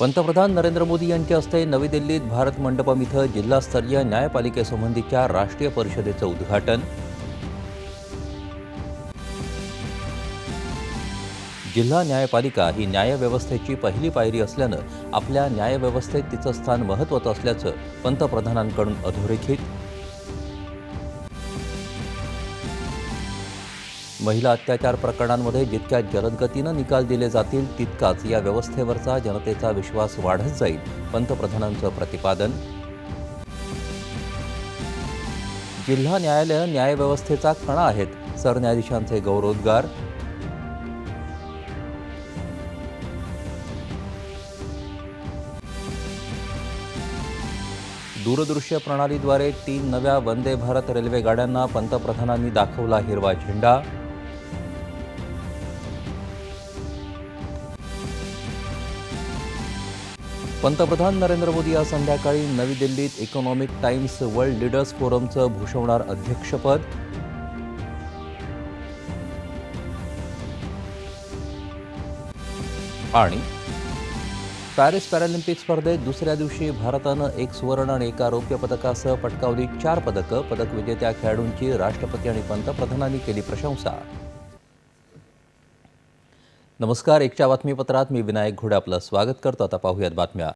पंतप्रधान नरेंद्र मोदी यांच्या हस्ते नवी दिल्लीत भारत मंडपम इथं जिल्हास्तरीय न्यायपालिकेसंबंधीच्या राष्ट्रीय परिषदेचं उद्घाटन. जिल्हा न्यायपालिका ही न्यायव्यवस्थेची पहिली पायरी असल्यानं आपल्या न्यायव्यवस्थेत तिचं स्थान महत्त्वाचं असल्याचं पंतप्रधानांकडून अधोरेखित महिला अत्याचार प्रकरणांमध्ये जितक्या जलदगतीनं निकाल दिले जातील तितकाच या व्यवस्थेवरचा जनतेचा विश्वास वाढत जाईल पंतप्रधानांचं प्रतिपादन. जिल्हा न्यायालयं न्यायव्यवस्थेचा कणा आहेत सरन्यायाधीशांचे गौरवोद्गार. दूरदृश्य प्रणालीद्वारे तीन नव्या वंदे भारत रेल्वे गाड्यांना पंतप्रधानांनी दाखवला हिरवा झेंडा. पंतप्रधान नरेंद्र मोदी आज संध्याकाळी नवी दिल्लीत इकॉनॉमिक टाइम्स वर्ल्ड लीडर्स फोरमचं भूषवणार अध्यक्षपद. आणि पॅरिस पॅरालिम्पिक स्पर्धेत दुसऱ्या दिवशी भारतानं एक सुवर्ण आणि एका रौप्य पदकासह पटकावली चार पदकं. पदक विजेत्या खेळाडूंची राष्ट्रपती आणि पंतप्रधानांनी केली प्रशंसा. नमस्कार एकच्या बातमीपत्रात मी विनायक घोडे आपलं स्वागत करतो. आता पाहूयात बातम्या.